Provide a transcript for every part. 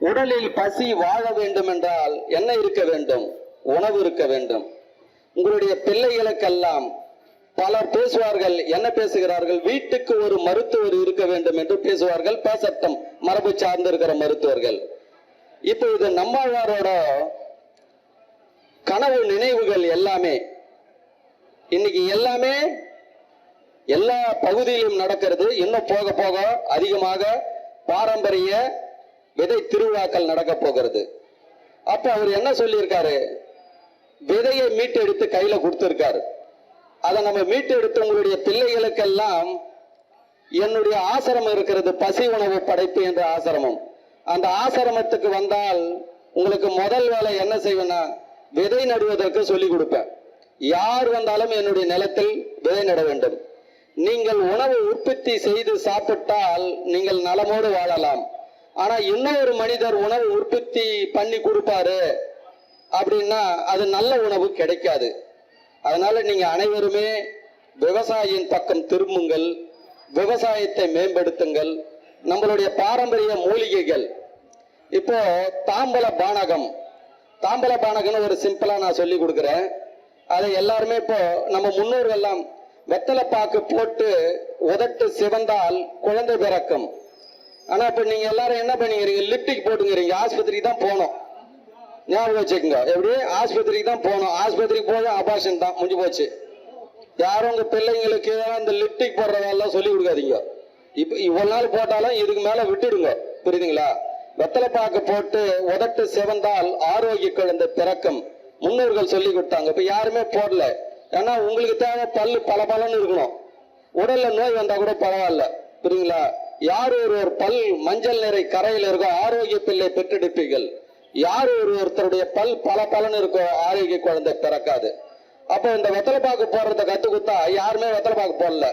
உடலில் பசி வாழ வேண்டும் என்றால் என்ன இருக்க வேண்டும்? உணவு இருக்க வேண்டும். உங்களுடைய பிள்ளைகளுக்கெல்லாம் பலர் பேசுவார்கள் என்ன பேசுகிறார்கள்? வீட்டுக்கு ஒரு மருத்துவர் இருக்க வேண்டும் என்று பேசுவார்கள். பேசட்டும். மரபு சார்ந்திருக்கிற மருத்துவர்கள். இப்போ இது நம்மாழ்வாரோட கனவு நினைவுகள் எல்லாமே இன்னைக்கு எல்லாமே எல்லா பகுதியிலும் நடக்கிறது. இன்னும் போக போக அதிகமாக பாரம்பரிய விதை திருவிழாக்கள் நடக்க போகிறது? அப்ப அவர் என்ன சொல்லியிருக்காரு? விதையை மீட்டெடுத்து கையில கொடுத்திருக்காரு. அதை நம்ம மீட்டெடுத்து உங்களுடைய பிள்ளைகளுக்கெல்லாம் என்னுடைய ஆசிரமம் இருக்கிறது பசி உணவு படைப்பு என்ற ஆசிரமம். அந்த ஆசிரமத்துக்கு வந்தால் உங்களுக்கு முதல் வேலை என்ன செய்வேன்னா விதை நடுவதற்கு சொல்லி கொடுப்பேன். யார் வந்தாலும் என்னுடைய நிலத்தில் விதை நட வேண்டும். நீங்கள் உணவு உற்பத்தி செய்து சாப்பிட்டால் நீங்கள் நலமோடு வாழலாம். ஆனா இன்னொரு மனிதர் உணவு உற்பத்தி பண்ணி கொடுப்பாரு அப்படின்னா அது நல்ல உணவு கிடைக்காது. அதனால நீங்க அனைவருமே விவசாயியின் பக்கம் திரும்புங்கள் விவசாயத்தை மேம்படுத்துங்கள் நம்மளுடைய பாரம்பரிய மூலிகைகள். இப்போ தாம்பல பானகம். தாம்பல பானகம்னு ஒரு சிம்பிளா நான் சொல்லி கொடுக்குறேன். அதை எல்லாருமே இப்போ நம்ம முன்னோர்கள் எல்லாம் வெத்தலை பாக்கு போட்டு உதட்டு சிவந்தால் குழந்தை பிறக்கும். ஆனா இப்ப நீங்க எல்லாரும் என்ன பண்ணிக்கிறீங்க? லிப்டிக் போட்டுங்கிறீங்க ஆஸ்பத்திரிக்கு தான் போகணும். ஞாபகம் வச்சுக்கோங்க. எப்படி? ஆஸ்பத்திரிக்கு தான் போகணும். ஆஸ்பத்திரிக்கு போக அபாஷன் தான். முடிஞ்சு போச்சு. யாரும் உங்க பிள்ளைங்களுக்கு அந்த லிப்டிக் போடுறதெல்லாம் சொல்லி கொடுக்காதீங்க. இப்ப இவ்வளவு நாள் போட்டாலும் இதுக்கு மேல விட்டுடுங்க. புரியுதுங்களா? வெத்தலை பாக்கு போட்டு உதட்டு சிவந்தால் ஆரோக்கிய குழந்தை பிறக்கும். முன்னோர்கள் சொல்லி கொடுத்தாங்க. இப்ப யாருமே போடல. ஏன்னா உங்களுக்கு தேவை பல்லு பல இருக்கணும். உடல்ல நோய் வந்தா கூட பரவாயில்ல. புரியுங்களா யார் ஒரு ஒரு பல் மஞ்சள் நிறை கரையில் இருக்கோ ஆரோக்கிய பிள்ளை பெற்றெடுப்பீர்கள். யார் ஒரு ஒருத்தருடைய பல் பல பலன் இருக்கோ ஆரோக்கிய குழந்தை பிறக்காது. அப்போ இந்த வெத்தலைப்பாக்கு போடுறத கத்து கொடுத்தா யாருமே வெத்தலைப்பாக்கு போடல.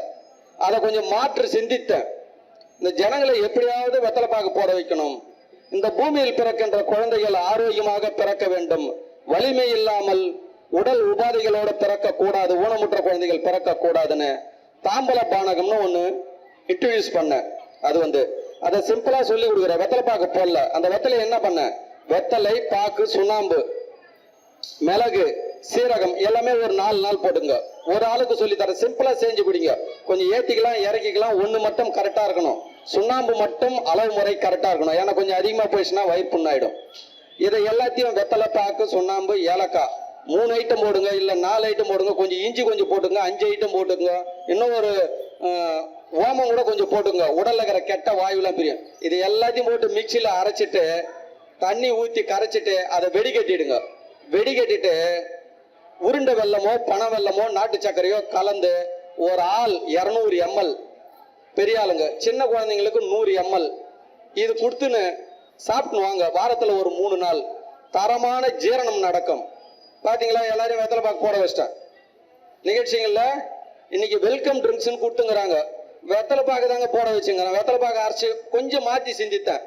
அதை கொஞ்சம் மாற்று சிந்தித்தேன். இந்த ஜனங்களை எப்படியாவது வெத்தலைப்பாக்கு போட வைக்கணும். இந்த பூமியில் பிறக்கின்ற குழந்தைகள் ஆரோக்கியமாக பிறக்க வேண்டும். வலிமை இல்லாமல் உடல் உபாதைகளோட பிறக்க கூடாது ஊனமுற்ற குழந்தைகள் பிறக்க கூடாதுன்னு தாம்பல பானகம்னு ஒன்று இன்ட்ரடியூஸ் பண்ணேன் அது வந்து அதை சிம்பிளா சொல்லி கொடுக்குறேன் வெத்தலை பாக்கு போடல. அந்த வெத்தலை என்ன பண்ண? வெத்தலை பாக்கு சுண்ணாம்பு மிளகு சீரகம் எல்லாமே ஒரு நாலு நாள் போடுங்க ஒரு ஆளுக்கு சொல்லி தர சிம்பிளா செஞ்சு குடிங்க. கொஞ்சம் ஏத்திக்கலாம் இறக்கிக்கலாம் ஒண்ணு மட்டும் கரெக்டா இருக்கணும். சுண்ணாம்பு மட்டும் அளவு முறை கரெக்டா இருக்கணும். ஏன்னா கொஞ்சம் அதிகமா போயிடுச்சுன்னா வயிறு புண்ணாயிடும். இதை எல்லாத்தையும் வெத்தலை பாக்கு சுண்ணாம்பு ஏலக்காய் மூணு ஐட்டம் போடுங்க. இல்ல நாலு ஐட்டம் போடுங்க. கொஞ்சம் இஞ்சி கொஞ்சம் போட்டுங்க. அஞ்சு ஐட்டம் போட்டுங்க. இன்னும் ஒரு ஓமம் கூட கொஞ்சம் போட்டுங்க உடல்ல இருக்கிற கெட்ட வாயுலாம் பிரியும். இது எல்லாத்தையும் போட்டு மிக்சியில் அரைச்சிட்டு தண்ணி ஊற்றி கரைச்சிட்டு அதை வெடிகட்டிடுங்க. வெடிகட்டிட்டு உருண்டை வெல்லமோ பனை வெல்லமோ நாட்டு சர்க்கரையோ கலந்து ஒரு ஆள் இரநூறு எம்எல். பெரிய ஆளுங்க. சின்ன குழந்தைங்களுக்கு நூறு எம்எல். இது கொடுத்துன்னு சாப்பிட்டு வாங்க. வாரத்தில் ஒரு மூணு நாள். தரமான ஜீரணம் நடக்கும். பார்த்தீங்களா எல்லாரையும் வெத்தலை பாக்கு போட வச்சிட்டேன். நிகழ்ச்சிகளில் இன்னைக்கு வெல்கம் ட்ரிங்க்ஸ்னு கொடுத்துங்கிறாங்க. வெத்தலை பாக்கு தாங்க போட வச்சுங்கிறேன். வெத்தலைப்பாக்கு வெத்தலை பாக்கு கொஞ்சம் மாற்றி சிந்தித்தேன்.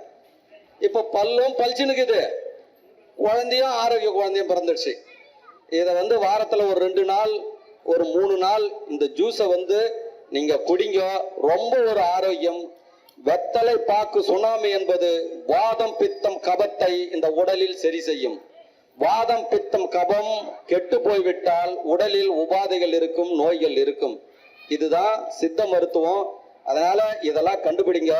இப்போ பல்லும் பளிச்சுனுக்குது குழந்தையும் ஆரோக்கிய குழந்தையும் பிறந்துடுச்சு. இதை வந்து வாரத்தில் ஒரு ரெண்டு நாள் ஒரு மூணு நாள் இந்த ஜூஸை வந்து நீங்கள் குடிங்க. ரொம்ப ஒரு ஆரோக்கியம். வெத்தலை பாக்கு சுனாமி என்பது வாதம் பித்தம் கபத்தை இந்த உடலில் சரி செய்யும். வாதம் பித்தம் கபம் கெட்டு போய்விட்டால் உடலில் உபாதைகள் இருக்கும் நோய்கள் இருக்கும். இதுதான் சித்த மருத்துவம். அதனால இதெல்லாம் கண்டுபிடிங்க.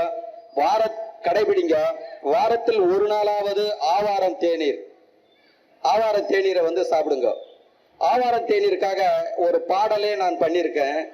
வார கடைபிடிங்க. வாரத்தில் ஒரு நாளாவது ஆவாரம் தேநீர். ஆவார தேநீரை வந்து சாப்பிடுங்க. ஆவார தேநீருக்காக ஒரு பாடலே நான் பண்ணியிருக்கேன்.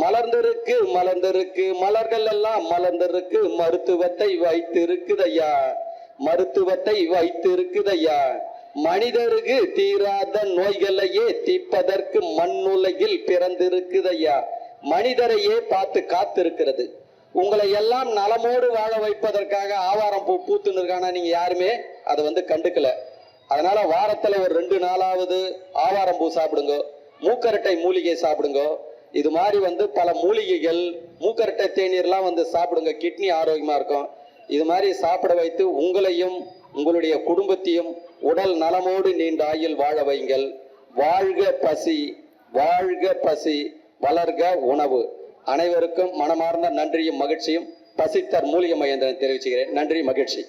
மலர்ந்திருக்கு மலர்ந்திருக்கு. மலர்கள் எல்லாம் மலர்ந்திருக்கு. மருத்துவத்தை வைத்து வைத்திருக்குதையா? மருத்துவத்தை வைத்து வைத்திருக்குதையா? மனிதருக்கு தீராத நோய்களையே தீப்பதற்கு மண்ணுலகில் பிறந்திருக்குதையா? மனிதரையே பார்த்து காத்திருக்கிறது. உங்களை எல்லாம் நலமோடு வாழ வைப்பதற்காக ஆவாரம் பூ பூத்துன்னு இருக்கானா நீங்க யாருமே? அதை வந்து கண்டுக்கல. அதனால வாரத்துல ஒரு ரெண்டு நாளாவது ஆவாரம் பூ சாப்பிடுங்க. மூக்கரட்டை மூலிகை சாப்பிடுங்க. இது மாதிரி வந்து பல மூலிகைகள் மூக்கரட்டை தேநீர்லாம் வந்து சாப்பிடுங்க. கிட்னி ஆரோக்கியமா இருக்கும். இது மாதிரி சாப்பிட வைத்து உங்களையும் உங்களுடைய குடும்பத்தையும் உடல் நலமோடு நீண்ட ஆயில் வாழ வைங்கள். வாழ்க பசி வாழ்க பசி வளர்க உணவு. அனைவருக்கும் மனமார்ந்த நன்றியும் மகிழ்ச்சியும் பசித்தர் மூலிகை மகேந்திரன் தெரிவிச்சுக்கிறேன். நன்றி மகிழ்ச்சி.